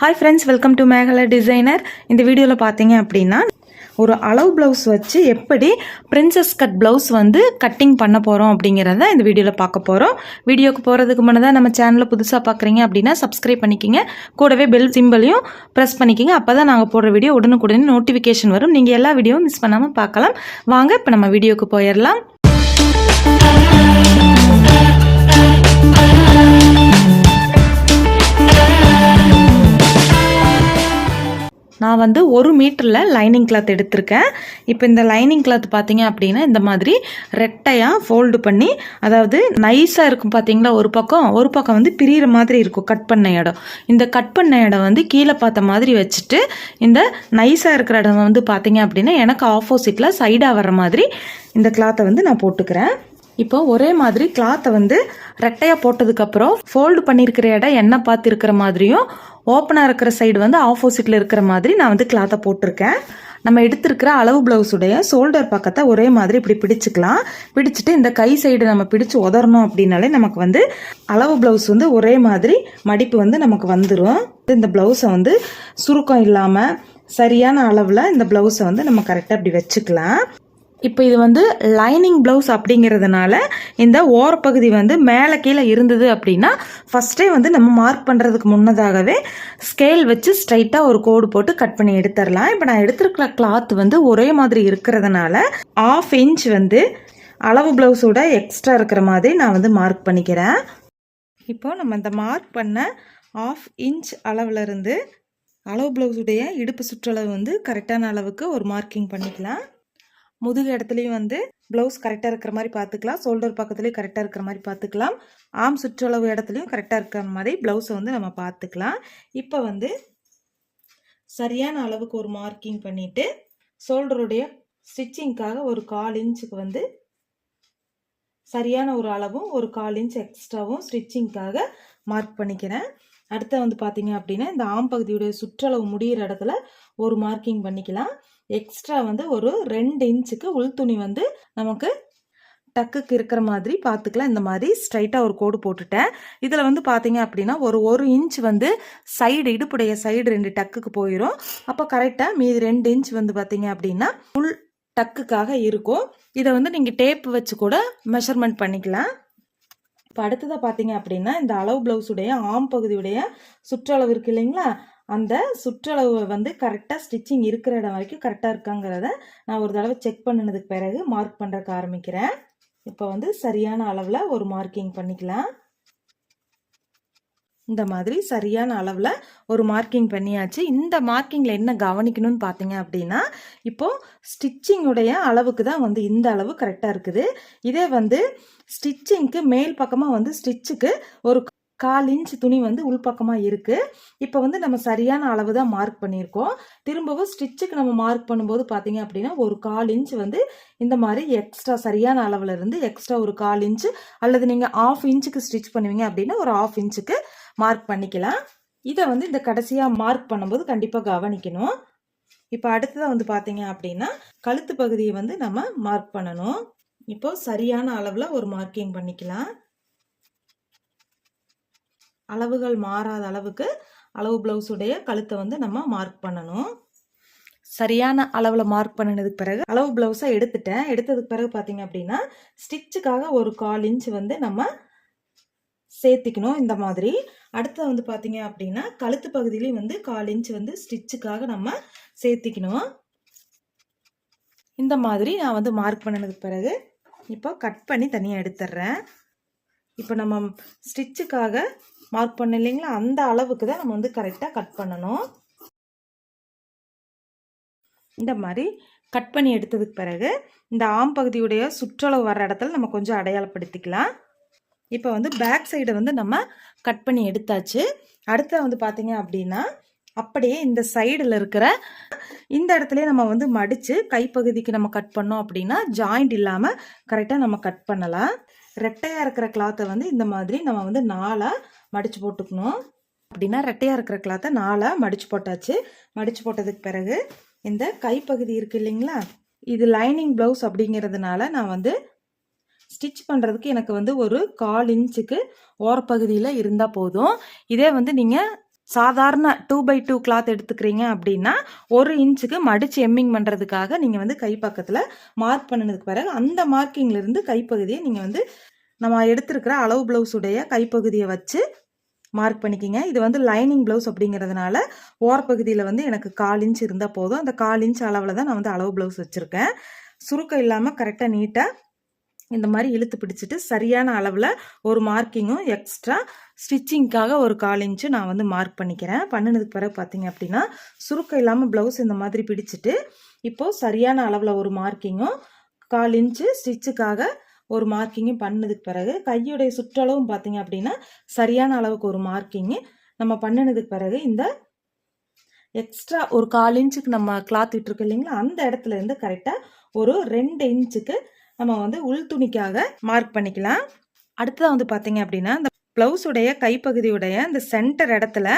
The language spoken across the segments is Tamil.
Hi friends welcome to Mekala designer இந்த வீடியோவில் பார்த்தீங்க அப்படின்னா ஒரு அளவு ப்ளவுஸ் வச்சு எப்படி பிரின்சஸ் கட் ப்ளவுஸ் வந்து கட்டிங் பண்ண போகிறோம் அப்படிங்கிறத இந்த வீடியோவில் பார்க்க போகிறோம் வீடியோக்கு போகிறதுக்கு முன்னதாக நம்ம சேனலில் புதுசாக பார்க்குறீங்க அப்படின்னா சப்ஸ்கிரைப் பண்ணிக்கிங்க. கூடவே பெல் சிம்பிளையும் ப்ரெஸ் பண்ணிக்கிங்க. அப்போ தான் நாங்கள் போடுற வீடியோ உடனுக்குடனே நோட்டிஃபிகேஷன் வரும். நீங்கள் எல்லா வீடியோவும் மிஸ் பண்ணாமல் பார்க்கலாம். வாங்க இப்போ நம்ம வீடியோக்கு போயிடலாம் நான் வந்து ஒரு மீட்டரில் லைனிங் கிளாத் எடுத்திருக்கேன். இப்போ இந்த லைனிங் கிளாத் பார்த்தீங்க அப்படின்னா இந்த மாதிரி ரெட்டையாக ஃபோல்டு பண்ணி அதாவது நைஸாக இருக்கும் பார்த்தீங்களா ஒரு பக்கம்? ஒரு பக்கம் வந்து பிரியிற மாதிரி இருக்கும் கட் பண்ண இடம். இந்த கட் பண்ண இடம் வந்து கீழே பார்த்த மாதிரி வச்சுட்டு இந்த நைஸாக இருக்கிற இடம் வந்து பார்த்தீங்க அப்படின்னா எனக்கு ஆப்போசிட்டில் சைடாக வர மாதிரி இந்த கிளாத்தை வந்து நான் போட்டுக்கிறேன். இப்போ ஒரே மாதிரி கிளாத்தை வந்து ரெட்டையாக போட்டதுக்கப்புறம் ஃபோல்டு பண்ணியிருக்கிற இடம் என்ன பார்த்து இருக்கிற மாதிரியும் ஓப்பனாக இருக்கிற சைடு வந்து ஆப்போசிட்டில் இருக்கிற மாதிரி நான் வந்து கிளாத்தை போட்டிருக்கேன். நம்ம எடுத்திருக்கிற அளவு பிளவுஸுடைய ஷோல்டர் பக்கத்தை ஒரே மாதிரி இப்படி பிடிச்சிக்கலாம். பிடிச்சிட்டு இந்த கை சைடு நம்ம பிடிச்சு உதறணும் அப்படின்னாலே நமக்கு வந்து அளவு பிளவுஸ் வந்து ஒரே மாதிரி மடிப்பு வந்து நமக்கு வந்துடும் இந்த பிளவுஸை வந்து சுருக்கம் இல்லாமல் சரியான அளவில் இந்த பிளவுஸை வந்து நம்ம கரெக்டாக இப்படி வச்சுக்கலாம். இப்போ இது வந்து லைனிங் ப்ளவுஸ் அப்படிங்கிறதுனால இந்த ஓரப்பகுதி வந்து மேலே கீழே இருந்தது அப்படின்னா ஃபஸ்ட்டே வந்து நம்ம மார்க் பண்ணுறதுக்கு முன்னதாகவே ஸ்கேல் வச்சு ஸ்ட்ரைட்டாக ஒரு கோடு போட்டு கட் பண்ணி எடுத்துடலாம். இப்போ நான் எடுத்திருக்கிற கிளாத் வந்து ஒரே மாதிரி இருக்கிறதுனால ஆஃப் இன்ச் வந்து அளவு ப்ளவுஸோட எக்ஸ்ட்ரா இருக்கிற மாதிரி நான் வந்து மார்க் பண்ணிக்கிறேன். இப்போ நம்ம இந்த மார்க் பண்ண ஆஃப் இன்ச் அளவுலேருந்து அளவு ப்ளவுஸுடைய இடுப்பு சுற்றளவு வந்து கரெக்டான அளவுக்கு ஒரு மார்க்கிங் பண்ணிக்கலாம். முதுகு இடத்துலையும் வந்து ப்ளவுஸ் கரெக்டாக இருக்கிற மாதிரி பார்த்துக்கலாம். ஷோல்டர் பக்கத்துலேயும் கரெக்டாக இருக்கிற மாதிரி பார்த்துக்கலாம். ஆம் சுற்றளவு இடத்துலையும் கரெக்டாக இருக்கிற மாதிரி ப்ளவுஸை வந்து நம்ம பார்த்துக்கலாம். இப்போ வந்து சரியான அளவுக்கு ஒரு மார்க்கிங் பண்ணிவிட்டு ஷோல்டருடைய ஸ்டிச்சிங்க்காக ஒரு கால் இன்ச்சுக்கு வந்து சரியான ஒரு அளவும் ஒரு கால் இன்ச் எக்ஸ்ட்ராவும் ஸ்டிச்சிங்க்காக மார்க் பண்ணிக்கிறேன். அடுத்து வந்து பார்த்தீங்க அப்படின்னா இந்த ஆம் பகுதியுடைய சுற்றளவு முடிகிற இடத்துல ஒரு மார்க்கிங் பண்ணிக்கலாம். எக்ஸ்ட்ரா வந்து ஒரு ரெண்டு இன்ச்சுக்கு உள் துணி வந்து நமக்கு டக்குக்கு இருக்கிற மாதிரி பார்த்துக்கலாம் இந்த மாதிரி ஸ்ட்ரைட்டாக ஒரு கோடு போட்டுட்டேன். இதில் வந்து பார்த்தீங்க அப்படின்னா ஒரு ஒரு இன்ச் வந்து சைடு இடுப்புடைய சைடு ரெண்டு டக்குக்கு போயிடும் அப்போ கரெக்டாக மீதி ரெண்டு இன்ச் வந்து பார்த்தீங்க அப்படின்னா உள் டக்குக்காக இருக்கும். இதை வந்து நீங்கள் டேப் வச்சு கூட மெஷர்மெண்ட் பண்ணிக்கலாம். இப்போ அடுத்ததாக பார்த்தீங்க அப்படின்னா இந்த அளவு ப்ளவுஸுடைய ஆம் பகுதியுடைய சுற்றளவு இருக்கு இல்லைங்களா? அந்த சுற்றளவு வந்து கரெக்டாக ஸ்டிச்சிங் இருக்கிற இடம் வரைக்கும் கரெக்டாக இருக்காங்கிறத நான் ஒரு தடவை செக் பண்ணினதுக்கு பிறகு மார்க் பண்ணுறக்கு ஆரம்பிக்கிறேன். இப்போ வந்து சரியான அளவில் ஒரு மார்க்கிங் பண்ணிக்கலாம். இந்த மாதிரி சரியான அளவில் ஒரு மார்க்கிங் பண்ணியாச்சு. இந்த மார்க்கிங்கில் என்ன கவனிக்கணும்னு பார்த்தீங்க அப்படின்னா இப்போது ஸ்டிச்சிங்குடைய அளவுக்கு தான் வந்து இந்த அளவு கரெக்டாக இருக்குது. இதே வந்து ஸ்டிச்சிங்க்கு மேல் பக்கமாக வந்து ஸ்டிச்சுக்கு ஒரு கால் இன்ச் துணி வந்து உள்பக்கமாக இருக்குது இப்போ வந்து நம்ம சரியான அளவு தான் மார்க் பண்ணியிருக்கோம். திரும்பவும் ஸ்டிச்சுக்கு நம்ம மார்க் பண்ணும்போது பார்த்தீங்க அப்படின்னா ஒரு கால் இன்ச் வந்து இந்த மாதிரி எக்ஸ்ட்ரா சரியான அளவில் இருந்து எக்ஸ்ட்ரா ஒரு கால் இன்ச்சு அல்லது நீங்கள் ஆஃப் இன்ச்சுக்கு ஸ்டிச் பண்ணுவீங்க அப்படின்னா ஒரு ஆஃப் இன்ச்சுக்கு மார்க் பண்ணிக்கலாம். இதை வந்து இந்த கடைசியாக மார்க் பண்ணும்போது கண்டிப்பாக கவனிக்கணும். இப்போ அடுத்ததாக வந்து பார்த்தீங்க அப்படின்னா கழுத்து பகுதியை வந்து நம்ம மார்க் பண்ணணும். இப்போ சரியான அளவில் ஒரு மார்க்கிங் பண்ணிக்கலாம். அளவுகள் மாறாத அளவுக்கு அளவு ப்ளவுஸுடைய கழுத்தை வந்து நம்ம மார்க் பண்ணணும். சரியான அளவில் மார்க் பண்ணினதுக்கு பிறகு அளவு ப்ளவுஸை எடுத்துட்டேன். எடுத்ததுக்கு பிறகு பார்த்தீங்க அப்படின்னா ஸ்டிச்சுக்காக ஒரு கால் இன்ச் வந்து நம்ம சேர்த்திக்கணும் இந்த மாதிரி. அடுத்து வந்து பார்த்தீங்க அப்படின்னா கழுத்து பகுதியிலையும் வந்து கால் இன்ச் வந்து ஸ்டிச்சுக்காக நம்ம சேர்த்திக்கணும். இந்த மாதிரி நான் வந்து மார்க் பண்ணினதுக்கு பிறகு இப்போ கட் பண்ணி தனியாக எடுத்துட்றேன். இப்போ நம்ம ஸ்டிச்சுக்காக மார்க் பண்ண இல்லைங்களா? அந்த அளவுக்கு தான் நம்ம வந்து கரெக்டாக கட் பண்ணணும். இந்த மாதிரி கட் பண்ணி எடுத்ததுக்கு பிறகு இந்த ஆம் பகுதியுடைய சுற்றளவு வர இடத்துல நம்ம கொஞ்சம் அடையாளப்படுத்திக்கலாம். இப்போ வந்து பேக் சைடை வந்து நம்ம கட் பண்ணி எடுத்தாச்சு. அடுத்த வந்து பார்த்தீங்க அப்படின்னா அப்படியே இந்த சைடில் இருக்கிற இந்த இடத்துல நம்ம வந்து மடித்து கைப்பகுதிக்கு நம்ம கட் பண்ணோம் அப்படின்னா ஜாயிண்ட் இல்லாமல் கரெக்டாக நம்ம கட் பண்ணலாம். ரெட்டையாக இருக்கிற கிளாத்தை வந்து இந்த மாதிரி நம்ம வந்து நாலாக மடித்து போட்டுக்கணும். அப்படின்னா ரெட்டையாக இருக்கிற கிளாத்தை நாலாக மடித்து போட்டாச்சு. மடித்து போட்டதுக்கு பிறகு இந்த கைப்பகுதி இருக்குது இல்லைங்களா? இது லைனிங் ப்ளவுஸ் அப்படிங்கிறதுனால நான் வந்து ஸ்டிச் பண்ணுறதுக்கு எனக்கு வந்து ஒரு கால் இன்ச்சுக்கு ஓரப்பகுதியில் இருந்தால் போதும். இதே வந்து நீங்கள் சாதாரண டூ பை டூ கிளாத் எடுத்துக்கிறீங்க அப்படின்னா ஒரு இன்ச்சுக்கு மடித்து எம்மிங் பண்ணுறதுக்காக நீங்கள் வந்து கை பக்கத்தில் மார்க் பண்ணினதுக்கு பிறகு அந்த மார்க்கிங்லேருந்து கைப்பகுதியை நீங்கள் வந்து நம்ம எடுத்திருக்கிற அளவு ப்ளவுஸ் உடைய கைப்பகுதியை வச்சு மார்க் பண்ணிக்கிங்க. இது வந்து லைனிங் ப்ளவுஸ் அப்படிங்கிறதுனால ஓரப்பகுதியில் வந்து எனக்கு கால் இன்ச் இருந்தால் போதும். அந்த கால் இன்ச் அளவில் தான் நான் வந்து அளவு ப்ளவுஸ் வச்சுருக்கேன். சுருக்கம் இல்லாமல் கரெக்டாக நீட்டாக இந்த மாதிரி இழுத்து பிடிச்சிட்டு சரியான அளவில் ஒரு மார்க்கிங்கும் எக்ஸ்ட்ரா ஸ்டிச்சிங்க்காக ஒரு கால் இன்ச்சு நான் வந்து மார்க் பண்ணிக்கிறேன். பண்ணினதுக்கு பிறகு பார்த்தீங்க அப்படின்னா சுருக்கம் இல்லாமல் ப்ளவுஸ் இந்த மாதிரி பிடிச்சிட்டு இப்போது சரியான அளவில் ஒரு மார்க்கிங்கும் கால் இன்ச்சு ஸ்டிச்சுக்காக ஒரு மார்க்கிங்கும் பண்ணதுக்கு பிறகு கையுடைய சுற்றளவும் பார்த்தீங்க அப்படின்னா சரியான அளவுக்கு ஒரு மார்க்கிங்கு நம்ம பண்ணினதுக்கு பிறகு இந்த எக்ஸ்ட்ரா ஒரு கால் இன்ச்சுக்கு நம்ம கிளாத் விட்டுருக்கோம் இல்லைங்களா? அந்த இடத்துல இருந்து கரெக்டாக ஒரு ரெண்டு இன்ச்சுக்கு நம்ம வந்து உள் துணிக்காக மார்க் பண்ணிக்கலாம். அடுத்ததாக வந்து பார்த்தீங்க அப்படின்னா இந்த ப்ளவுஸுடைய கைப்பகுதியுடைய இந்த சென்டர் இடத்துல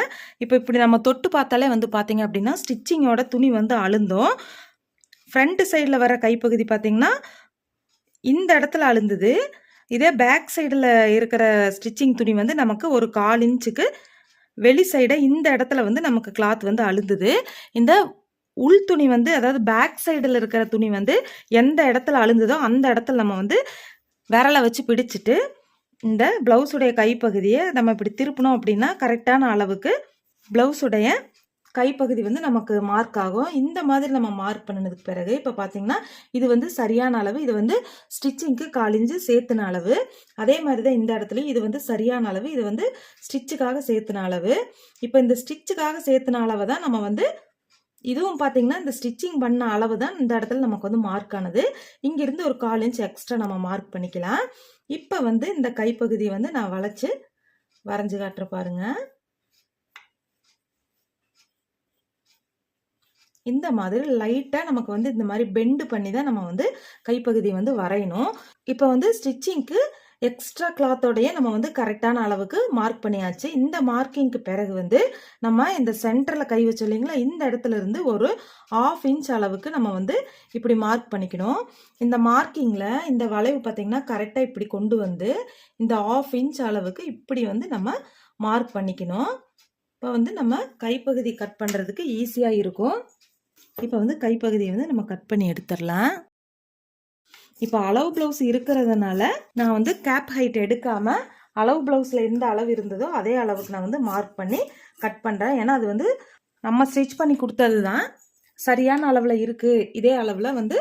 இப்போ இப்படி நம்ம தொட்டு பார்த்தாலே வந்து பார்த்தீங்க அப்படின்னா ஸ்டிச்சிங்கோட துணி வந்து அழுந்தோம். ஃப்ரண்ட் சைடில் வர கைப்பகுதி பார்த்தீங்கன்னா இந்த இடத்துல அழுந்தது. இதே பேக் சைடில் இருக்கிற ஸ்டிச்சிங் துணி வந்து நமக்கு ஒரு கால் இன்ச்சுக்கு வெளி சைடை இந்த இடத்துல வந்து நமக்கு கிளாத் வந்து அழுந்தது. இந்த உள் துணி வந்து அதாவது பேக் சைடில் இருக்கிற துணி வந்து எந்த இடத்துல அழுந்ததோ அந்த இடத்துல நம்ம வந்து விரலை வச்சு பிடிச்சிட்டு இந்த ப்ளவுஸுடைய கைப்பகுதியை நம்ம இப்படி திருப்பினோம் அப்படின்னா கரெக்டான அளவுக்கு ப்ளவுஸுடைய கைப்பகுதி வந்து நமக்கு மார்க் ஆகும். இந்த மாதிரி நம்ம மார்க் பண்ணினதுக்கு பிறகு இப்போ பார்த்தீங்கன்னா இது வந்து சரியான அளவு இது வந்து ஸ்டிச்சிங்க்கு காலிஞ்சு சேர்த்துன அளவு. அதே மாதிரி தான் இந்த இடத்துலையும் இது வந்து சரியான அளவு இது வந்து ஸ்டிச்சுக்காக சேர்த்துன அளவு. இப்போ இந்த ஸ்டிச்சுக்காக சேர்த்துன அளவை தான் நம்ம வந்து இதுவும் பார்த்தீங்கன்னா இந்த ஸ்டிச்சிங் பண்ண அளவு தான் இந்த இடத்துல நமக்கு வந்து மார்க் ஆனது. இங்கிருந்து ஒரு கால் இன்ச் எக்ஸ்ட்ரா நம்ம மார்க் பண்ணிக்கலாம். இப்போ வந்து இந்த கைப்பகுதியை வந்து நான் வளைச்சு வரைஞ்சு காட்டுற பாருங்கள் இந்த மாதிரி லைட்டாக நமக்கு வந்து இந்த மாதிரி பெண்டு பண்ணி தான் நம்ம வந்து கைப்பகுதி வந்து வரையணும். இப்போ வந்து ஸ்டிச்சிங்க்கு எக்ஸ்ட்ரா கிளாத்தோடைய நம்ம வந்து கரெக்டான அளவுக்கு மார்க் பண்ணியாச்சு. இந்த மார்க்கிங்க்கு பிறகு வந்து நம்ம இந்த சென்டரில் கை வச்சோம் இல்லைங்களா? இந்த இடத்துல இருந்து ஒரு ஆஃப் இன்ச் அளவுக்கு நம்ம வந்து இப்படி மார்க் பண்ணிக்கணும். இந்த மார்க்கிங்கில் இந்த வளைவு பார்த்திங்கன்னா கரெக்டாக இப்படி கொண்டு வந்து இந்த ஆஃப் இன்ச் அளவுக்கு இப்படி வந்து நம்ம மார்க் பண்ணிக்கணும். இப்போ வந்து நம்ம கைப்பகுதி கட் பண்ணுறதுக்கு ஈஸியாக இருக்கும். இப்போ வந்து கைப்பகுதியை வந்து நம்ம கட் பண்ணி எடுத்துடலாம். இப்போ அளவு ப்ளவுஸ் இருக்கிறதுனால நான் வந்து கேப் ஹைட் எடுக்காமல் அளவு ப்ளவுஸில் எந்த அளவு இருந்ததோ அதே அளவுக்கு நான் வந்து மார்க் பண்ணி கட் பண்ணுறேன் ஏன்னா அது வந்து நம்ம ஸ்டிச் பண்ணி கொடுத்தது தான் சரியான அளவில் இருக்குது இதே அளவில் வந்து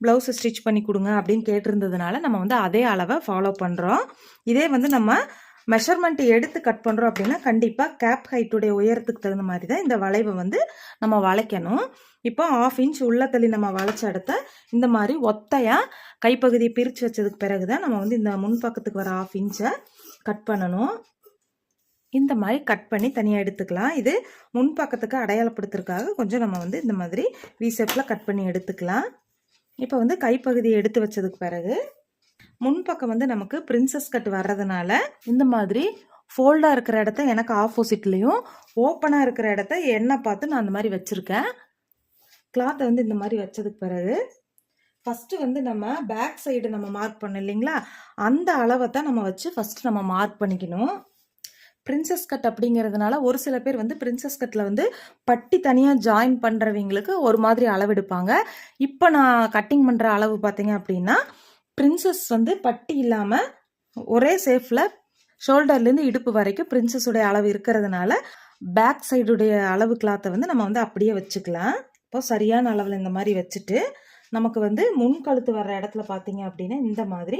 ப்ளவுஸை ஸ்டிச் பண்ணி கொடுங்க அப்படின்னு கேட்டிருந்ததுனால நம்ம வந்து அதே அளவை ஃபாலோ பண்ணுறோம் இதே வந்து நம்ம மெஷர்மெண்ட் எடுத்து கட் பண்ணுறோம் அப்படின்னா கண்டிப்பாக கேப் ஹைட்டுடைய உயரத்துக்கு தகுந்த மாதிரி தான் இந்த வளைவை வந்து நம்ம வளைக்கணும். இப்போ ஆஃப் இன்ச் உள்ள தள்ளி நம்ம வளைச்ச இடத்த இந்த மாதிரி ஒத்தையாக கைப்பகுதியை பிரித்து வச்சதுக்கு பிறகு தான் நம்ம வந்து இந்த முன்பக்கத்துக்கு வர ஆஃப் இன்ச்சை கட் பண்ணணும். இந்த மாதிரி கட் பண்ணி தனியாக எடுத்துக்கலாம். இது முன்பக்கத்துக்கு அடையாளப்படுத்துறதுக்காக கொஞ்சம் நம்ம வந்து இந்த மாதிரி வீசெப்பில் கட் பண்ணி எடுத்துக்கலாம். இப்போ வந்து கைப்பகுதியை எடுத்து வச்சதுக்கு பிறகு முன்பக்கம் வந்து நமக்கு பிரின்சஸ் கட் வர்றதுனால இந்த மாதிரி ஃபோல்டாக இருக்கிற இடத்த எனக்கு ஆப்போசிட்லேயும் ஓப்பனாக இருக்கிற இடத்த என்ன பார்த்து நான் அந்த மாதிரி வச்சுருக்கேன். கிளாத்தை வந்து இந்த மாதிரி வச்சதுக்கு பிறகு ஃபஸ்ட்டு வந்து நம்ம பேக் சைடு நம்ம மார்க் பண்ணோம் இல்லைங்களா? அந்த அளவை தான் நம்ம வச்சு ஃபஸ்ட்டு நம்ம மார்க் பண்ணிக்கணும். பிரின்சஸ் கட் அப்படிங்கிறதுனால ஒரு சில பேர் வந்து பிரின்சஸ் கட்டில் வந்து பட்டி தனியாக ஜாயின் பண்ணுறவங்களுக்கு ஒரு மாதிரி அளவெடுப்பாங்க. இப்போ நான் கட்டிங் பண்ணுற அளவு பார்த்தீங்க அப்படின்னா பிரின்சஸ் வந்து பட்டி இல்லாமல் ஒரே சேஃபில் ஷோல்டர்லேருந்து இடுப்பு வரைக்கும் பிரின்சஸுடைய அளவு இருக்கிறதுனால பேக் சைடுடைய அளவு கிளாத்தை வந்து நம்ம வந்து அப்படியே வச்சுக்கலாம். இப்போ சரியான அளவில் இந்த மாதிரி வச்சுட்டு நமக்கு வந்து முன் கழுத்து வர்ற இடத்துல பார்த்தீங்க அப்படின்னா இந்த மாதிரி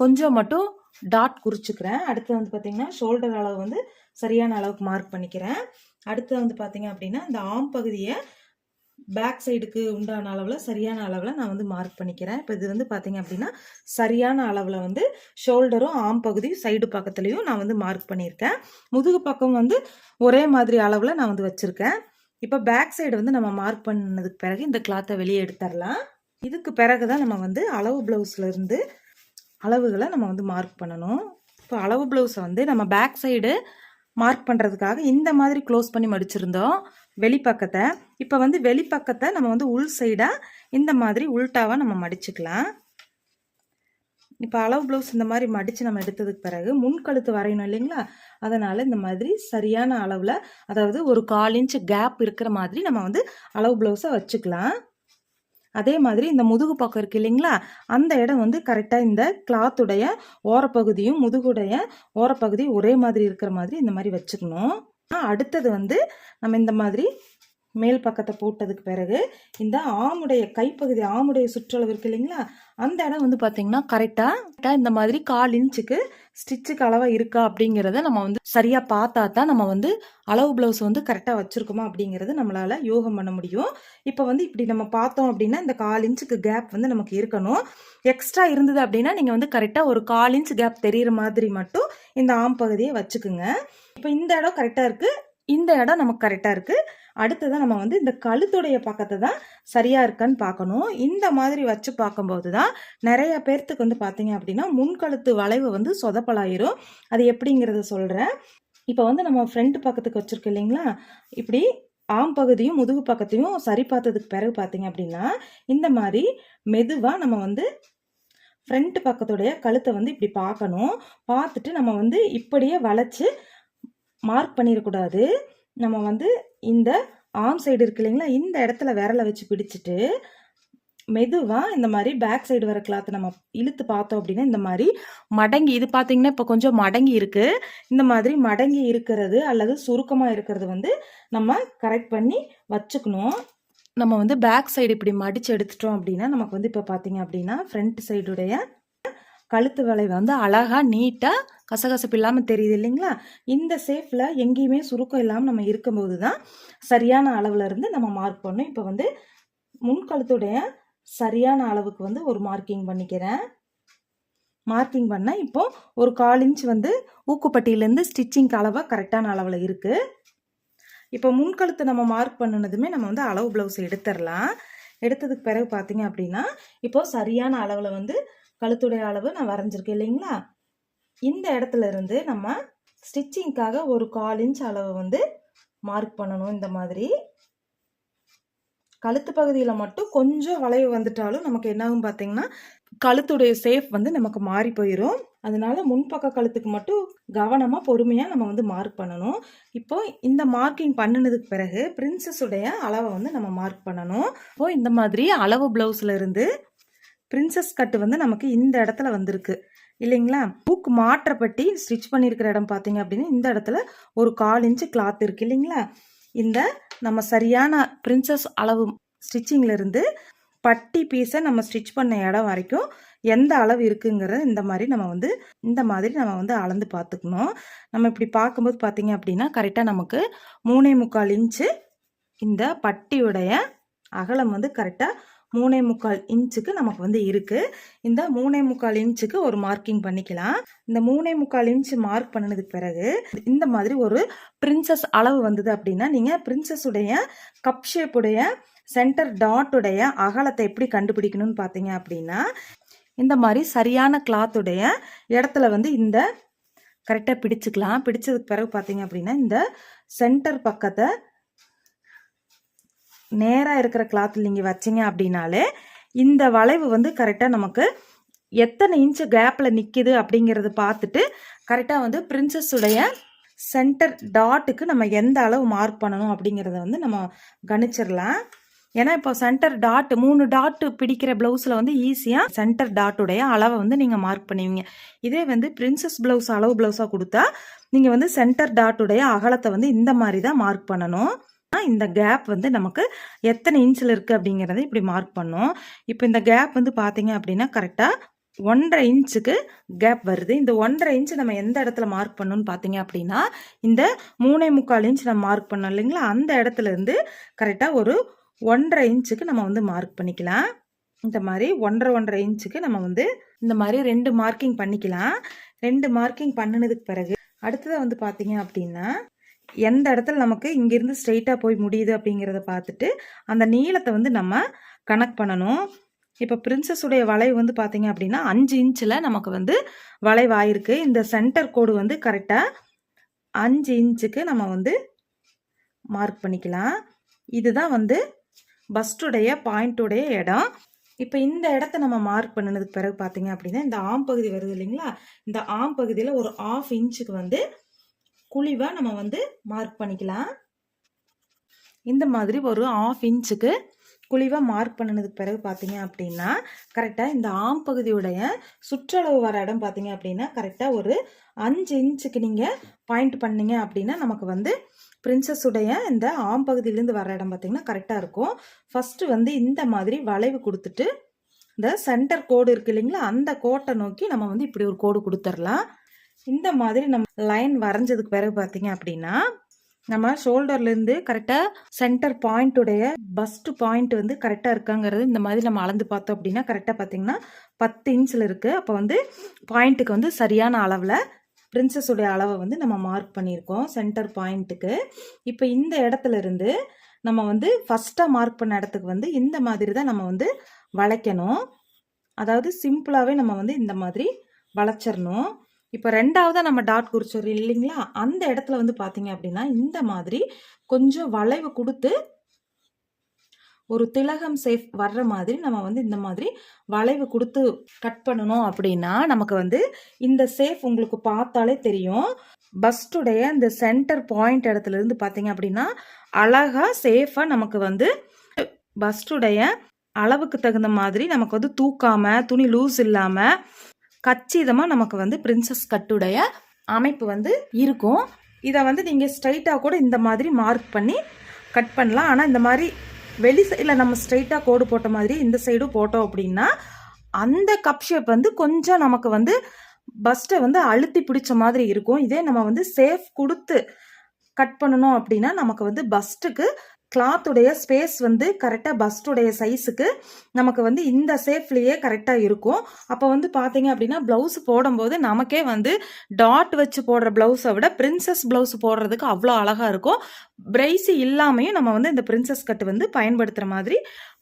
கொஞ்சம் மட்டும் டாட் குறிச்சுக்கிறேன். அடுத்து வந்து பார்த்தீங்கன்னா ஷோல்டர் அளவு வந்து சரியான அளவுக்கு மார்க் பண்ணிக்கிறேன். அடுத்து வந்து பார்த்தீங்க அப்படின்னா இந்த ஆம் பகுதியை பேக் சைடுக்கு உண்டான அளவில் சரியான அளவில் நான் வந்து மார்க் பண்ணிக்கிறேன். இப்போ இது வந்து பார்த்தீங்க அப்படின்னா சரியான அளவில் வந்து ஷோல்டரும் ஆம் பகுதி சைடு பக்கத்துலேயும் நான் வந்து மார்க் பண்ணியிருக்கேன். முதுகு பக்கம் வந்து ஒரே மாதிரி அளவில் நான் வந்து வச்சுருக்கேன். இப்போ பேக் சைடு வந்து நம்ம மார்க் பண்ணதுக்கு பிறகு இந்த கிளாத்தை வெளியே எடுத்துடலாம். இதுக்கு பிறகு தான் நம்ம வந்து அளவு ப்ளவுஸில் இருந்து அளவுகளை நம்ம வந்து மார்க் பண்ணணும். இப்போ அளவு ப்ளவுஸை வந்து நம்ம பேக் சைடு மார்க் பண்ணுறதுக்காக இந்த மாதிரி க்ளோஸ் பண்ணி மடிச்சிருந்தோம். வெளிப்பக்கத்தை. இப்போ வந்து வெளிப்பக்கத்தை நம்ம வந்து உள் சைடாக இந்த மாதிரி உள்டாவாக நம்ம மடிச்சுக்கலாம். இப்போ அளவு ப்ளவுஸ் இந்த மாதிரி மடித்து நம்ம எடுத்ததுக்கு பிறகு முன்கழுத்து வரையணும் இல்லைங்களா? அதனால் இந்த மாதிரி சரியான அளவில் அதாவது ஒரு கால் இன்ச் கேப் இருக்கிற மாதிரி நம்ம வந்து அளவு ப்ளவுஸை வச்சுக்கலாம். அதே மாதிரி இந்த முதுகு பக்கம் இருக்கு இல்லைங்களா? அந்த இடம் வந்து கரெக்டாக இந்த கிளாத்துடைய ஓரப்பகுதியும் முதுகுடைய ஓரப்பகுதியும் ஒரே மாதிரி இருக்கிற மாதிரி இந்த மாதிரி வச்சுக்கணும். அடுத்தது வந்து நம்ம இந்த மாதிரி மேல் பக்கத்தை போட்டதுக்கு பிறகு இந்த ஆமுடைய கைப்பகுதி ஆமுடைய சுற்றளவு இருக்கு இல்லைங்களா? அந்த இடம் வந்து பார்த்தீங்கன்னா கரெக்டாக இந்த மாதிரி கால் இன்ச்சுக்கு ஸ்டிச்சுக்கு அளவாக இருக்கா அப்படிங்கிறத நம்ம வந்து சரியாக பார்த்தா தான் நம்ம வந்து அளவு ப்ளவுஸ் வந்து கரெக்டாக வச்சுருக்கோமா அப்படிங்கிறது நம்மளால் யோகம் பண்ண முடியும். இப்போ வந்து இப்படி நம்ம பார்த்தோம் அப்படின்னா இந்த கால் இன்ச்சுக்கு கேப் வந்து நமக்கு இருக்கணும். எக்ஸ்ட்ரா இருந்தது அப்படின்னா நீங்கள் வந்து கரெக்டாக ஒரு கால் இன்ச் கேப் தெரிகிற மாதிரி மட்டும் இந்த ஆம் பகுதியை வச்சுக்குங்க. இப்போ இந்த இடம் கரெக்டாக இருக்குது இந்த இடம் நமக்கு கரெக்டாக இருக்குது அடுத்ததான் நம்ம வந்து இந்த கழுத்துடைய பக்கத்தை தான் சரியாக இருக்கான்னு பார்க்கணும். இந்த மாதிரி வச்சு பார்க்கும்போது தான் நிறைய பேர்த்துக்கு வந்து பார்த்தீங்க அப்படின்னா முன்கழுத்து வளைவு வந்து சொதப்பலாயிரும். அது எப்படிங்கிறத சொல்கிறேன் இப்போ வந்து நம்ம ஃப்ரண்ட் பக்கத்துக்கு வச்சுருக்கோம் இல்லைங்களா? இப்படி ஆம் பகுதியும் முதுகு பக்கத்தையும் சரி பார்த்ததுக்கு பிறகு பார்த்தீங்க அப்படின்னா இந்த மாதிரி மெதுவாக நம்ம வந்து ஃப்ரண்ட் பக்கத்துடைய கழுத்தை வந்து இப்படி பார்க்கணும். பார்த்துட்டு நம்ம வந்து இப்படியே வளைச்சு மார்க் பண்ணிடக்கூடாது. நம்ம வந்து இந்த ஆம் சைடு இருக்கு இல்லைங்களா இந்த இடத்துல விரலை வச்சு பிடிச்சிட்டு மெதுவாக இந்த மாதிரி பேக் சைடு வர கிளாத்தை நம்ம இழுத்து பார்த்தோம் அப்படின்னா இந்த மாதிரி மடங்கி இது பார்த்தீங்கன்னா இப்போ கொஞ்சம் மடங்கி இருக்குது இந்த மாதிரி மடங்கி இருக்கிறது அல்லது சுருக்கமாக இருக்கிறது வந்து நம்ம கரெக்ட் பண்ணி வச்சுக்கணும். நம்ம வந்து பேக் சைடு இப்படி மடித்து எடுத்துட்டோம் அப்படின்னா நமக்கு வந்து இப்போ பார்த்தீங்க அப்படின்னா ஃப்ரண்ட் சைடுடைய கழுத்து வளைவு வந்து அழகாக நீட்டாக கசகசப்பு இல்லாமல் தெரியுது இல்லைங்களா? இந்த சேஃபில் எங்கேயுமே சுருக்கம் இல்லாமல் நம்ம இருக்கும்போது தான் சரியான அளவில் இருந்து நம்ம மார்க் பண்ணணும். இப்போ வந்து முன்கழுத்துடைய சரியான அளவுக்கு வந்து ஒரு மார்க்கிங் பண்ணிக்கிறேன். மார்க்கிங் பண்ணால் இப்போ ஒரு கால் இன்ச் வந்து ஊக்குப்பட்டியிலேருந்து ஸ்டிச்சிங்க்கு அளவாக கரெக்டான அளவில் இருக்குது இப்போ முன்கழுத்து நம்ம மார்க் பண்ணினதுமே நம்ம வந்து அளவு ப்ளவுஸ் எடுத்துடலாம். எடுத்ததுக்கு பிறகு பார்த்தீங்க அப்படின்னா இப்போது சரியான அளவில் வந்து கழுத்துடைய அளவு நான் வரைஞ்சிருக்கேன் இல்லைங்களா? இந்த இடத்துல இருந்து நம்ம ஸ்டிச்சிங்க்காக ஒரு கால் இன்ச் அளவை வந்து மார்க் பண்ணணும் இந்த மாதிரி. கழுத்து பகுதியில் மட்டும் கொஞ்சம் வளைவு வந்துட்டாலும் நமக்கு என்னாகும் பார்த்தீங்கன்னா கழுத்துடைய சேஃப் வந்து நமக்கு மாறி போயிடும் அதனால முன்பக்க கழுத்துக்கு மட்டும் கவனமாக பொறுமையாக நம்ம வந்து மார்க் பண்ணணும். இப்போ இந்த மார்க்கிங் பண்ணினதுக்கு பிறகு பிரின்சஸுடைய அளவை வந்து நம்ம மார்க் பண்ணணும். இப்போ இந்த மாதிரி அளவு ப்ளவுஸில் இருந்து பிரின்சஸ் கட்டு வந்து நமக்கு இந்த இடத்துல வந்திருக்கு. இல்லைங்களா? புக் மாற்றப்பட்டி ஸ்டிச் பண்ணியிருக்கிற இடம் பார்த்தீங்க அப்படின்னா இந்த இடத்துல ஒரு கால் இன்ச்சு கிளாத் இருக்கு. இல்லைங்களா? இந்த நம்ம சரியான பிரின்சஸ் அளவு ஸ்டிச்சிங்லேருந்து பட்டி பீஸை நம்ம ஸ்டிச் பண்ண இடம் வரைக்கும் எந்த அளவு இருக்குங்கிறத இந்த மாதிரி நம்ம வந்து இந்த மாதிரி நம்ம வந்து அளந்து பார்த்துக்கணும். நம்ம இப்படி பார்க்கும்போது பார்த்தீங்க அப்படின்னா கரெக்டாக நமக்கு மூணே முக்கால் இன்ச்சு இந்த பட்டியுடைய அகலம் வந்து கரெக்டாக மூணே முக்கால் இன்ச்சுக்கு நமக்கு வந்து இருக்குது இந்த மூணே முக்கால் இன்ச்சுக்கு ஒரு மார்க்கிங் பண்ணிக்கலாம். இந்த மூணே முக்கால் இன்ச் மார்க் பண்ணினதுக்கு பிறகு இந்த மாதிரி ஒரு பிரின்சஸ் அளவு வந்தது அப்படின்னா நீங்கள் பிரின்சஸுடைய கப் ஷேப்புடைய சென்டர் டாட்டுடைய அகலத்தை எப்படி கண்டுபிடிக்கணும்னு பார்த்தீங்க அப்படின்னா இந்த மாதிரி சரியான கிளாத்துடைய இடத்துல வந்து இந்த கரெக்டாக பிடிச்சிக்கலாம். பிடிச்சதுக்கு பிறகு பார்த்தீங்க அப்படின்னா இந்த சென்டர் பக்கத்தை நேராக இருக்கிற கிளாத்தில் நீங்கள் வச்சீங்க அப்படின்னாலே இந்த வளைவு வந்து கரெக்டாக நமக்கு எத்தனை இன்ச்சு கேப்பில் நிற்கிது அப்படிங்கிறத பார்த்துட்டு கரெக்டாக வந்து பிரின்சஸுடைய சென்டர் டாட்டுக்கு நம்ம எந்த அளவு மார்க் பண்ணணும் அப்படிங்கிறத வந்து நம்ம கணிச்சிடலாம் ஏன்னா இப்போ சென்டர் டாட் மூணு டாட் பிடிக்கிற ப்ளவுஸில் வந்து ஈஸியாக சென்டர் டாட்டுடைய அளவை வந்து நீங்கள் மார்க் பண்ணுவீங்க. இதே வந்து பிரின்சஸ் ப்ளவுஸ் அளவு ப்ளவுஸாக கொடுத்தா நீங்கள் வந்து சென்டர் டாட்டுடைய அகலத்தை வந்து இந்த மாதிரி தான் மார்க் பண்ணணும். இந்த கேப் வந்து நமக்கு எத்தனை இன்ச்சில் இருக்குது அப்படிங்கிறத இப்படி மார்க் பண்ணோம். இப்போ இந்த கேப் வந்து பார்த்தீங்க அப்படின்னா கரெக்டாக ஒன்றரை இன்ச்சுக்கு கேப் வருது. இந்த ஒன்றரை இன்ச் நம்ம எந்த இடத்துல மார்க் பண்ணணும்னு பார்த்தீங்க அப்படின்னா இந்த மூணே முக்கால் இன்ச் நம்ம மார்க் பண்ணோம் இல்லைங்களா? அந்த இடத்துல இருந்து கரெக்டாக ஒரு ஒன்றரை இன்ச்சுக்கு நம்ம வந்து மார்க் பண்ணிக்கலாம். இந்த மாதிரி ஒன்றரை ஒன்றரை இன்ச்சுக்கு நம்ம வந்து இந்த மாதிரி ரெண்டு மார்க்கிங் பண்ணிக்கலாம். ரெண்டு மார்க்கிங் பண்ணினதுக்கு பிறகு அடுத்ததாக வந்து பார்த்தீங்க அப்படின்னா எந்த இடத்துல நமக்கு இங்கிருந்து ஸ்ட்ரெயிட்டாக போய் முடியுது அப்படிங்கிறத பார்த்துட்டு அந்த நீளத்தை வந்து நம்ம கனெக்ட் பண்ணணும். இப்போ பிரின்சஸுடைய வளைவு வந்து பார்த்தீங்க அப்படின்னா அஞ்சு இன்ச்சில் நமக்கு வந்து வளைவு ஆயிருக்கு இந்த சென்டர் கோடு வந்து கரெக்டாக அஞ்சு இன்ச்சுக்கு நம்ம வந்து மார்க் பண்ணிக்கலாம். இதுதான் வந்து பஸ்டுடைய பாயிண்ட்டுடைய இடம். இப்போ இந்த இடத்த நம்ம மார்க் பண்ணினதுக்கு பிறகு பார்த்தீங்க அப்படின்னா இந்த ஆம் பகுதி வருது இல்லைங்களா? இந்த ஆம் பகுதியில் ஒரு ஆஃப் இன்ச்சுக்கு வந்து குழிவாக நம்ம வந்து மார்க் பண்ணிக்கலாம். இந்த மாதிரி ஒரு ஆஃப் இன்ச்சுக்கு குழிவாக மார்க் பண்ணினதுக்கு பிறகு பார்த்தீங்க அப்படின்னா கரெக்டாக இந்த ஆம் பகுதியுடைய சுற்றளவு வர இடம் பார்த்தீங்க அப்படின்னா கரெக்டாக ஒரு அஞ்சு இன்ச்சுக்கு நீங்கள் பாயிண்ட் பண்ணீங்க அப்படின்னா நமக்கு வந்து பிரின்சஸுடைய இந்த ஆம் பகுதியிலேருந்து வர இடம் பார்த்தீங்கன்னா கரெக்டாக இருக்கும். ஃபஸ்ட்டு வந்து இந்த மாதிரி வளைவு கொடுத்துட்டு இந்த சென்டர் கோடு இருக்கு இல்லைங்களா அந்த கோட்டை நோக்கி நம்ம வந்து இப்படி ஒரு கோடு கொடுத்துர்லாம் இந்த மாதிரி நம்ம லைன் வரைஞ்சதுக்கு பிறகு பார்த்தீங்க அப்படின்னா நம்ம ஷோல்டர்லேருந்து கரெக்டாக சென்டர் பாயிண்ட்டுடைய பஸ்ட் பாயிண்ட் வந்து கரெக்டாக இருக்காங்கிறது இந்த மாதிரி நம்ம அளந்து பார்த்தோம் அப்படின்னா கரெக்டாக பார்த்தீங்கன்னா பத்து இன்ச்சில் இருக்குது அப்போ வந்து பாயிண்ட்டுக்கு வந்து சரியான அளவில் பிரின்சஸுடைய அளவை வந்து நம்ம மார்க் பண்ணியிருக்கோம் சென்டர் பாயிண்ட்டுக்கு இப்போ இந்த இடத்துல இருந்து நம்ம வந்து ஃபஸ்ட்டாக மார்க் பண்ண இடத்துக்கு வந்து இந்த மாதிரி தான் நம்ம வந்து வளைக்கணும். அதாவது சிம்பிளாகவே நம்ம வந்து இந்த மாதிரி வளைச்சிடணும். இப்போ ரெண்டாவதாக நம்ம டாட் குறிச்சோம் இல்லைங்களா? அந்த இடத்துல வந்து பார்த்தீங்க அப்படின்னா இந்த மாதிரி கொஞ்சம் வளைவு கொடுத்து ஒரு திலகம் சேஃப் வர்ற மாதிரி நம்ம வந்து இந்த மாதிரி வளைவு கொடுத்து கட் பண்ணணும் அப்படின்னா நமக்கு வந்து இந்த சேஃப் உங்களுக்கு பார்த்தாலே தெரியும். பஸ்டுடைய இந்த சென்டர் பாயிண்ட் இடத்துல இருந்து பார்த்தீங்க அப்படின்னா அழகாக சேஃபாக நமக்கு வந்து பஸ்டுடைய அளவுக்கு தகுந்த மாதிரி நமக்கு வந்து தூக்காம துணி லூஸ் இல்லாமல் கச்சிதமாக நமக்கு வந்து பிரின்சஸ் கட்டுடைய அமைப்பு வந்து இருக்கும். இதை வந்து நீங்கள் ஸ்ட்ரைட்டாக கூட இந்த மாதிரி மார்க் பண்ணி கட் பண்ணலாம். ஆனால் இந்த மாதிரி வெளி சைடில் நம்ம ஸ்ட்ரைட்டாக கோடு போட்ட மாதிரி இந்த சைடும் போட்டோம் அப்படின்னா அந்த கப் ஷேப் வந்து கொஞ்சம் நமக்கு வந்து பஸ்ட்டை வந்து அழுத்தி பிடிச்ச மாதிரி இருக்கும். இதே நம்ம வந்து சேஃப் கொடுத்து கட் பண்ணணும் அப்படின்னா நமக்கு வந்து பஸ்ட்டுக்கு கிளாத்துடைய ஸ்பேஸ் வந்து கரெக்டாக பஸ்டுடைய சைஸுக்கு நமக்கு வந்து இந்த சேஃப்லேயே கரெக்டாக இருக்கும். அப்போ வந்து பார்த்தீங்க அப்படின்னா ப்ளவுஸ் போடும்போது நமக்கே வந்து டாட் வச்சு போடுற ப்ளவுஸை விட பிரின்சஸ் ப்ளவுஸ் போடுறதுக்கு அவ்வளோ அழகாக இருக்கும். பிரைஸு இல்லாமையும் நம்ம வந்து இந்த பிரின்சஸ் கட்டு வந்து பயன்படுத்துகிற மாதிரி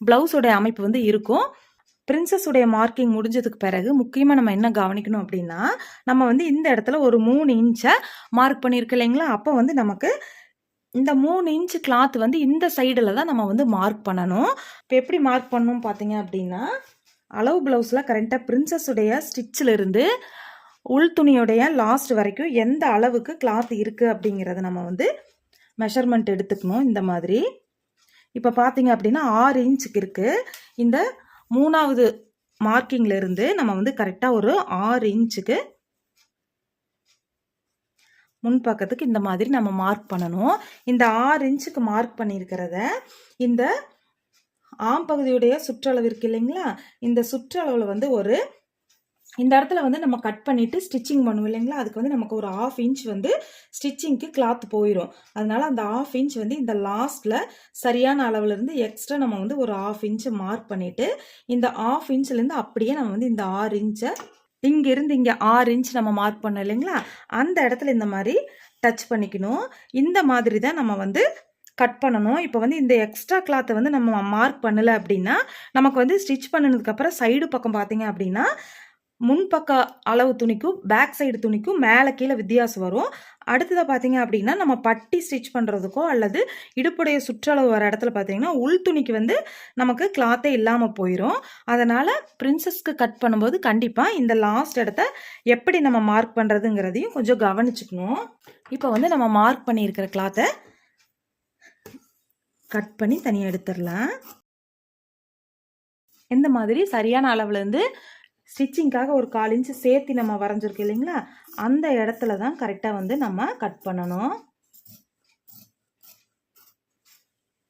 ப்ளவுஸோடைய அமைப்பு வந்து இருக்கும். பிரின்சஸ் உடைய மார்க்கிங் முடிஞ்சதுக்கு பிறகு முக்கியமாக நம்ம என்ன கவனிக்கணும் அப்படின்னா நம்ம வந்து இந்த இடத்துல ஒரு மூணு இன்ச்சை மார்க் பண்ணியிருக்கு இல்லைங்களா? அப்போ வந்து நமக்கு இந்த மூணு இன்ச்சு கிளாத் வந்து இந்த சைடில் தான் நம்ம வந்து மார்க் பண்ணணும். இப்போ எப்படி மார்க் பண்ணணும் பார்த்தீங்க அப்படின்னா அளவு ப்ளவுஸில் கரெக்டாக பிரின்சஸுடைய ஸ்டிச்சிலிருந்து உள் துணியுடைய லாஸ்ட் வரைக்கும் எந்த அளவுக்கு கிளாத் இருக்குது அப்படிங்கிறத நம்ம வந்து மெஷர்மெண்ட் எடுத்துக்கணும் இந்த மாதிரி. இப்போ பார்த்தீங்க அப்படின்னா ஆறு இன்ச்சுக்கு இருக்குது இந்த மூணாவது மார்க்கிங்லேருந்து நம்ம வந்து கரெக்டாக ஒரு ஆறு இன்ச்சுக்கு முன்பக்கத்துக்கு இந்த மாதிரி நம்ம மார்க் பண்ணணும். இந்த ஆறு இன்ச்சுக்கு மார்க் பண்ணியிருக்கிறத இந்த ஆம் பகுதியுடைய சுற்றளவு இருக்கு இல்லைங்களா? இந்த சுற்றளவில் வந்து ஒரு இந்த இடத்துல வந்து நம்ம கட் பண்ணிட்டு ஸ்டிச்சிங் பண்ணுவோம் இல்லைங்களா? அதுக்கு வந்து நமக்கு ஒரு ஆஃப் இன்ச் வந்து ஸ்டிச்சிங்க்கு கிளாத் போயிடும் அதனால அந்த ஆஃப் இன்ச் வந்து இந்த லாஸ்ட்ல சரியான அளவுல இருந்து எக்ஸ்ட்ரா நம்ம வந்து ஒரு ஆஃப் இன்ச் மார்க் பண்ணிட்டு இந்த ஆஃப் இன்ச்ல இருந்து அப்படியே நம்ம வந்து இந்த ஆறு இன்ச்சை இங்கேருந்து இங்கே ஆறு இன்ச் நம்ம மார்க் பண்ணோம் இல்லைங்களா? அந்த இடத்துல இந்த மாதிரி டச் பண்ணிக்கணும். இந்த மாதிரி தான் நம்ம வந்து கட் பண்ணணும். இப்போ வந்து இந்த எக்ஸ்ட்ரா கிளாத்தை வந்து நம்ம மார்க் பண்ணலை அப்படின்னா நமக்கு வந்து ஸ்டிச் பண்ணினதுக்கப்புறம் சைடு பக்கம் பார்த்தீங்க அப்படின்னா முன்பக்க அளவு துணிக்கும் பேக் சைடு துணிக்கும் மேலே கீழே வித்தியாசம் வரும். அடுத்ததாக பார்த்தீங்க அப்படின்னா நம்ம பட்டி ஸ்டிச் பண்ணுறதுக்கோ அல்லது இடுப்புடைய சுற்றளவு வர இடத்துல பார்த்தீங்கன்னா உள் துணிக்கு வந்து நமக்கு கிளாத்தே இல்லாமல் போயிடும் அதனால் பிரின்சஸ்க்கு கட் பண்ணும்போது கண்டிப்பாக இந்த லாஸ்ட் இடத்த எப்படி நம்ம மார்க் பண்ணுறதுங்கிறதையும் கொஞ்சம் கவனிச்சுக்கணும். இப்போ வந்து நம்ம மார்க் பண்ணியிருக்கிற கிளாத்தை கட் பண்ணி தனியாக எடுத்துடலாம். இந்த மாதிரி சரியான அளவுலேருந்து ஸ்டிச்சிங்க்காக ஒரு கால் இன்ச்சு சேர்த்து நம்ம வரைஞ்சிருக்கோம் இல்லைங்களா? அந்த இடத்துல தான் கரெக்டாக வந்து நம்ம கட் பண்ணணும்.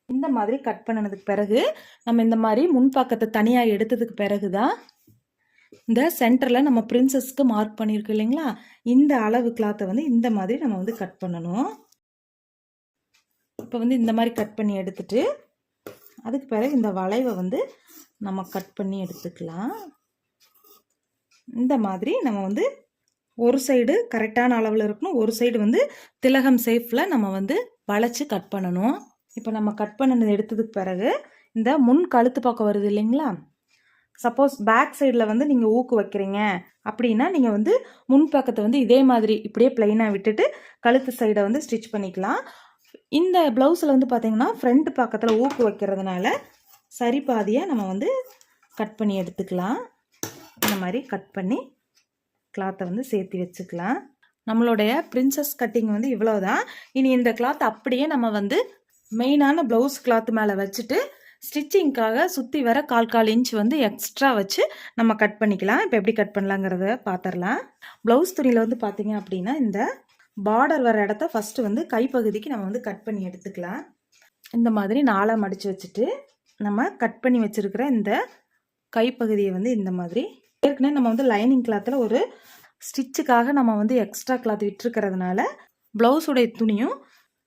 இந்த மாதிரி கட் பண்ணினதுக்கு பிறகு நம்ம இந்த மாதிரி முன்பக்கத்தை தனியாக எடுத்ததுக்கு பிறகு தான் இந்த சென்டரில் நம்ம பிரின்சஸ்க்கு மார்க் பண்ணியிருக்கோம் இல்லைங்களா? இந்த அளவு கிளாத்தை வந்து இந்த மாதிரி நம்ம வந்து கட் பண்ணணும். இப்போ வந்து இந்த மாதிரி கட் பண்ணி எடுத்துட்டு அதுக்கு பிறகு இந்த வளைவை வந்து நம்ம கட் பண்ணி எடுத்துக்கலாம். இந்த மாதிரி நம்ம வந்து ஒரு சைடு கரெக்டான அளவில் இருக்கணும். ஒரு சைடு வந்து திலகம் சேஃபில் நம்ம வந்து வளைச்சி கட் பண்ணணும். இப்போ நம்ம கட் பண்ணினது எடுத்ததுக்கு பிறகு இந்த முன் கழுத்து பக்கம் வருது இல்லைங்களா? சப்போஸ் பேக் சைடில் வந்து நீங்கள் ஊக்கு வைக்கிறீங்க அப்படின்னா நீங்கள் வந்து முன் பக்கத்தை வந்து இதே மாதிரி இப்படியே ப்ளைனாக விட்டுட்டு கழுத்து சைடை வந்து ஸ்டிச் பண்ணிக்கலாம். இந்த ப்ளவுஸில் வந்து பார்த்தீங்கன்னா ஃப்ரண்ட் பக்கத்தில் ஊக்கு வைக்கிறதுனால சரி பாதியாக நம்ம வந்து கட் பண்ணி எடுத்துக்கலாம். இந்த மாதிரி கட் பண்ணி கிளாத்தை வந்து சேர்த்து வச்சுக்கலாம். நம்மளுடைய பிரின்சஸ் கட்டிங் வந்து இவ்வளோதான் இனி இந்த கிளாத் அப்படியே நம்ம வந்து மெயினான ப்ளவுஸ் கிளாத் மேலே வச்சுட்டு ஸ்டிச்சிங்க்காக சுற்றி வர கால் கால் இன்ச் வந்து எக்ஸ்ட்ரா வச்சு நம்ம கட் பண்ணிக்கலாம். இப்போ எப்படி கட் பண்ணலாங்கிறத பார்த்துடலாம் ப்ளவுஸ் துணியில் வந்து பார்த்தீங்க அப்படின்னா இந்த பார்டர் வர இடத்த ஃபஸ்ட்டு வந்து கைப்பகுதிக்கு நம்ம வந்து கட் பண்ணி எடுத்துக்கலாம். இந்த மாதிரி நாளாக மடித்து வச்சுட்டு நம்ம கட் பண்ணி வச்சுருக்கிற இந்த கைப்பகுதியை வந்து இந்த மாதிரி ஏற்கனவே நம்ம வந்து லைனிங் கிளாத்தில் ஒரு ஸ்டிச்சுக்காக நம்ம வந்து எக்ஸ்ட்ரா கிளாத் விட்டுருக்கிறதுனால ப்ளவுஸுடைய துணியும்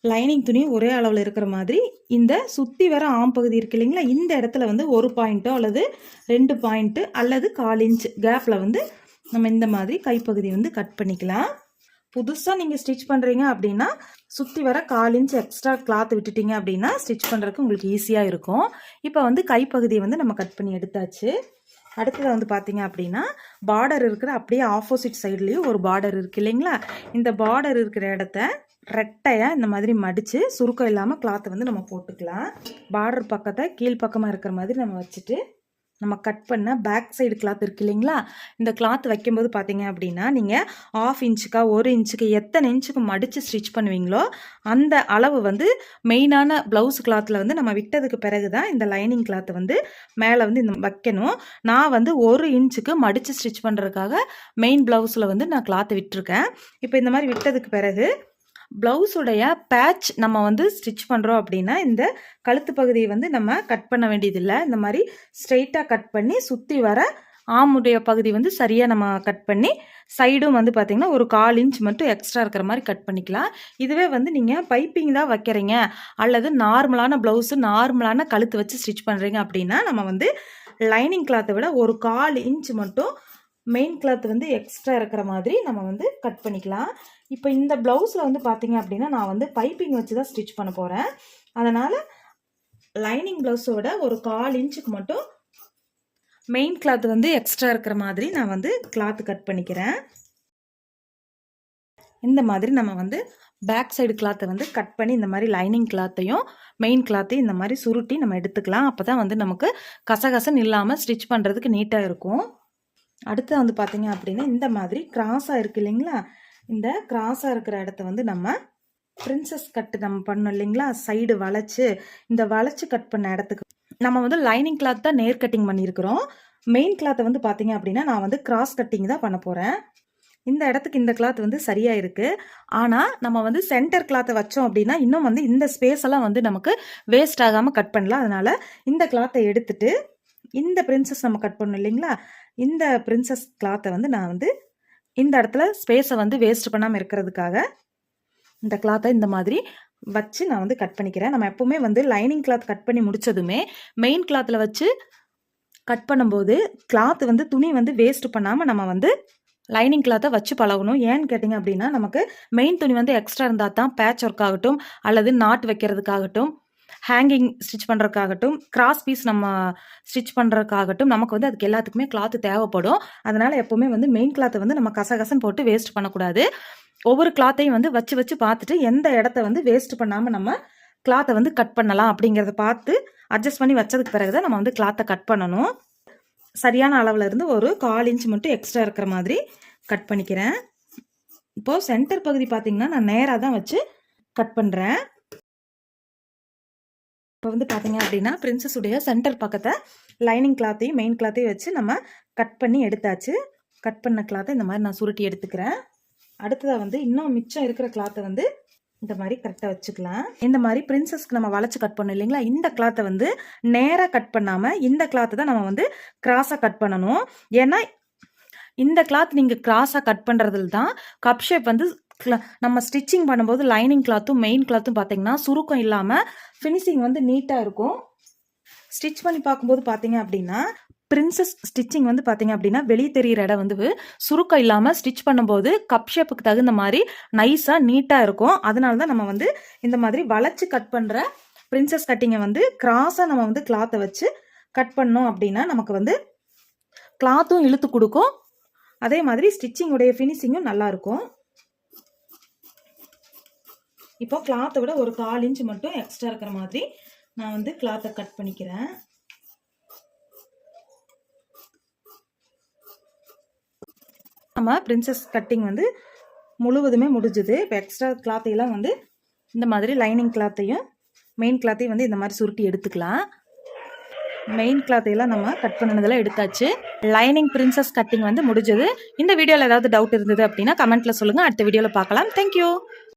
லைனிங் துணியும் ஒரே அளவில் இருக்கிற மாதிரி இந்த சுற்றி வர ஆம் பகுதி இருக்கு இல்லைங்களா? இந்த இடத்துல வந்து ஒரு பாயிண்ட்டோ அல்லது ரெண்டு பாயிண்ட்டு அல்லது கால் இன்ச் கேப்பில் வந்து நம்ம இந்த மாதிரி கைப்பகுதி வந்து கட் பண்ணிக்கலாம். புதுசாக நீங்கள் ஸ்டிச் பண்ணுறீங்க அப்படின்னா சுற்றி வர கால் இன்ச் எக்ஸ்ட்ரா கிளாத் விட்டுட்டீங்க அப்படின்னா ஸ்டிச் பண்ணுறதுக்கு உங்களுக்கு ஈஸியாக இருக்கும். இப்போ வந்து கைப்பகுதியை வந்து நம்ம கட் பண்ணி எடுத்தாச்சு. அடுத்தது வந்து பார்த்தீங்க அப்படின்னா பார்டர் இருக்கிற அப்படியே ஆப்போசிட் சைட்லேயும் ஒரு பார்டர் இருக்குது இல்லைங்களா? இந்த பார்டர் இருக்கிற இடத்த ரெட்டையாக இந்த மாதிரி மடித்து சுருக்கம் இல்லாமல் கிளாத்தை வந்து நம்ம போட்டுக்கலாம். பார்டர் பக்கத்தை கீழ் பக்கமாக இருக்கிற மாதிரி நம்ம வச்சுட்டு நம்ம கட் பண்ண பேக் சைடு கிளாத் இருக்கு இல்லைங்களா? இந்த கிளாத் வைக்கும்போது பார்த்தீங்க அப்படின்னா நீங்கள் ஆஃப் இன்ச்சுக்கா ஒரு இன்ச்சுக்கு எத்தனை இன்ச்சுக்கு மடித்து ஸ்டிச் பண்ணுவீங்களோ அந்த அளவு வந்து மெயினான ப்ளவுஸ் கிளாத்தில் வந்து நம்ம விட்டதுக்கு பிறகு தான் இந்த லைனிங் கிளாத்தை வந்து மேலே வந்து இந்த வைக்கணும். நான் வந்து ஒரு இன்ச்சுக்கு மடித்து ஸ்டிச் பண்ணுறதுக்காக மெயின் ப்ளவுஸில் வந்து நான் கிளாத்தை விட்டுருக்கேன். இப்போ இந்த மாதிரி விட்டதுக்கு பிறகு ப்ளவுஸுடைய பேட்ச் நம்ம வந்து ஸ்டிச் பண்ணுறோம் அப்படின்னா இந்த கழுத்து பகுதியை வந்து நம்ம கட் பண்ண வேண்டியதில்லை. இந்த மாதிரி ஸ்ட்ரெயிட்டாக கட் பண்ணி சுற்றி வர ஆமுடைய பகுதி வந்து சரியாக நம்ம கட் பண்ணி சைடும் வந்து பார்த்திங்கன்னா ஒரு கால் இன்ச் மட்டும் எக்ஸ்ட்ரா இருக்கிற மாதிரி கட் பண்ணிக்கலாம். இதுவே வந்து நீங்கள் பைப்பிங் தான் வைக்கிறீங்க. அல்லது நார்மலான ப்ளவுஸு நார்மலான கழுத்து வச்சு ஸ்டிச் பண்ணுறீங்க அப்படின்னா நம்ம வந்து லைனிங் கிளாத்தை விட ஒரு கால் இன்ச் மட்டும் மெயின் கிளாத் வந்து எக்ஸ்ட்ரா இருக்கிற மாதிரி நம்ம வந்து கட் பண்ணிக்கலாம். இப்போ இந்த ப்ளவுஸில் வந்து பார்த்தீங்க அப்படின்னா நான் வந்து பைப்பிங் வச்சு தான் ஸ்டிச் பண்ண போகிறேன் அதனால் லைனிங் ப்ளவுஸோட ஒரு கால் இன்ச்சுக்கு மட்டும் மெயின் கிளாத் வந்து எக்ஸ்ட்ரா இருக்கிற மாதிரி நான் வந்து கிளாத் கட் பண்ணிக்கிறேன். இந்த மாதிரி நம்ம வந்து பேக் சைடு கிளாத்தை வந்து கட் பண்ணி இந்த மாதிரி லைனிங் கிளாத்தையும் மெயின் கிளாத்தையும் இந்த மாதிரி சுருட்டி நம்ம எடுத்துக்கலாம். அப்போ தான் வந்து நமக்கு கசகசன்னு இல்லாமல் ஸ்டிச் பண்ணுறதுக்கு நீட்டாக இருக்கும். அடுத்து வந்து பார்த்தீங்க அப்படின்னா இந்த மாதிரி கிராஸாக இருக்குது இல்லைங்களா? இந்த கிராஸாக இருக்கிற இடத்த வந்து நம்ம பிரின்சஸ் கட்டு நம்ம பண்ணோம் இல்லைங்களா? சைடு வளைச்சு இந்த வளைச்சு கட் பண்ண இடத்துக்கு நம்ம வந்து லைனிங் கிளாத் தான் நேர் கட்டிங் பண்ணியிருக்கிறோம். மெயின் கிளாத்தை வந்து பார்த்தீங்க அப்படின்னா நான் வந்து கிராஸ் கட்டிங் தான் பண்ண போகிறேன் இந்த இடத்துக்கு இந்த கிளாத் வந்து சரியாக இருக்குது ஆனால் நம்ம வந்து சென்டர் கிளாத்தை வச்சோம் அப்படின்னா இன்னும் வந்து இந்த ஸ்பேஸ் எல்லாம் வந்து நமக்கு வேஸ்ட் ஆகாமல் கட் பண்ணலாம். அதனால் இந்த கிளாத்தை எடுத்துட்டு இந்த பிரின்சஸ் நம்ம கட் பண்ணோம் இல்லைங்களா? இந்த பிரின்சஸ் கிளாத்தை வந்து நான் வந்து இந்த இடத்துல ஸ்பேஸை வந்து வேஸ்ட் பண்ணாமல் இருக்கிறதுக்காக இந்த கிளாத்தை இந்த மாதிரி வச்சு நான் வந்து கட் பண்ணிக்கிறேன். நம்ம எப்போவுமே வந்து லைனிங் கிளாத் கட் பண்ணி முடித்ததுமே மெயின் கிளாத்தில் வச்சு கட் பண்ணும்போது கிளாத் வந்து துணி வந்து வேஸ்ட் பண்ணாமல் நம்ம வந்து லைனிங் கிளாத்தை வச்சு பழகணும். ஏன்னு கேட்டிங்க அப்படின்னா நமக்கு மெயின் துணி வந்து எக்ஸ்ட்ரா இருந்தால் தான் பேட்ச் ஒர்க் ஆகட்டும் அல்லது நாட் வைக்கிறதுக்காகட்டும் ஹேங்கிங் ஸ்டிச் பண்ணுறதுக்காகட்டும் கிராஸ் பீஸ் நம்ம ஸ்டிச் பண்ணுறதுக்காகட்டும் நமக்கு வந்து அதுக்கு எல்லாத்துக்குமே கிளாத் தேவைப்படும். அதனால் எப்போவுமே வந்து மெயின் கிளாத்தை வந்து நம்ம கசகசன்னு போட்டு வேஸ்ட் பண்ணக்கூடாது. ஒவ்வொரு கிளாத்தையும் வந்து வச்சு வச்சு பார்த்துட்டு எந்த இடத்த வந்து வேஸ்ட் பண்ணாமல் நம்ம கிளாத்தை வந்து கட் பண்ணலாம் அப்படிங்கிறத பார்த்து அட்ஜஸ்ட் பண்ணி வச்சதுக்கு பிறகு தான் நம்ம வந்து கிளாத்தை கட் பண்ணணும். சரியான அளவில் இருந்து ஒரு கால் இன்ச் மட்டும் எக்ஸ்ட்ரா இருக்கிற மாதிரி கட் பண்ணிக்கிறேன். இப்போது சென்டர் பகுதி பார்த்திங்கன்னா நான் நேராக தான் வச்சு கட் பண்ணுறேன் இப்போ வந்து பார்த்தீங்க அப்படின்னா பிரின்சஸ் உடைய சென்டர் பக்கத்தை லைனிங் கிளாத்தையும் மெயின் கிளாத்தையும் வச்சு நம்ம கட் பண்ணி எடுத்தாச்சு. கட் பண்ண கிளாத்தை இந்த மாதிரி நான் சுருட்டி எடுத்துக்கிறேன். அடுத்ததாக வந்து இன்னும் மிச்சம் இருக்கிற கிளாத்தை வந்து இந்த மாதிரி கரெக்டாக வச்சுக்கலாம். இந்த மாதிரி பிரின்சஸ்க்கு நம்ம வளைச்சு கட் பண்ணோம் இல்லைங்களா? இந்த கிளாத்தை வந்து நேராக கட் பண்ணாமல் இந்த கிளாத்தை தான் நம்ம வந்து கிராஸாக கட் பண்ணணும். ஏன்னா இந்த கிளாத் நீங்கள் கிராஸாக கட் பண்ணுறதுல தான் கப் ஷேப் வந்து நம்ம ஸ்டிச்சிங் பண்ணும்போது லைனிங் கிளாத்தும் மெயின் கிளாத்தும் பார்த்தீங்கன்னா சுருக்கம் இல்லாமல் ஃபினிஷிங் வந்து நீட்டாக இருக்கும். ஸ்டிச் பண்ணி பார்க்கும்போது பார்த்தீங்க அப்படின்னா பிரின்சஸ் ஸ்டிச்சிங் வந்து பார்த்தீங்க அப்படின்னா வெளியே தெரியிற இடம் வந்து சுருக்கம் இல்லாமல் ஸ்டிச் பண்ணும்போது கப் ஷேப்புக்கு தகுந்த மாதிரி நைஸாக நீட்டாக இருக்கும். அதனால தான் நம்ம வந்து இந்த மாதிரி வளைச்சு கட் பண்ணுற பிரின்சஸ் கட்டிங்கை வந்து கிராஸாக நம்ம வந்து கிளாத்தை வச்சு கட் பண்ணோம் அப்படின்னா நமக்கு வந்து கிளாத்தும் இழுத்து கொடுக்கும். அதே மாதிரி ஸ்டிச்சிங்குடைய ஃபினிஷிங்கும் நல்லாயிருக்கும் இப்போ கிளாத்தை விட ஒரு கால் இன்ச் மட்டும் எக்ஸ்ட்ரா இருக்கிற மாதிரி நான் வந்து கிளாத்தை கட் பண்ணிக்கிறேன். நம்ம பிரின்சஸ் கட்டிங் வந்து முழுவதுமே முடிஞ்சுது. இப்போ எக்ஸ்ட்ரா கிளாத்தையெல்லாம் வந்து இந்த மாதிரி லைனிங் கிளாத்தையும் மெயின் கிளாத்தையும் வந்து இந்த மாதிரி சுருட்டி எடுத்துக்கலாம். மெயின் கிளாத்தையெல்லாம் நம்ம கட் பண்ணினதெல்லாம் எடுத்தாச்சு. லைனிங் பிரின்சஸ் கட்டிங் வந்து முடிஞ்சது. இந்த வீடியோவில் ஏதாவது டவுட் இருந்தது அப்படின்னா கமெண்ட்டில் சொல்லுங்கள் அடுத்த வீடியோவில் பார்க்கலாம். தேங்க்யூ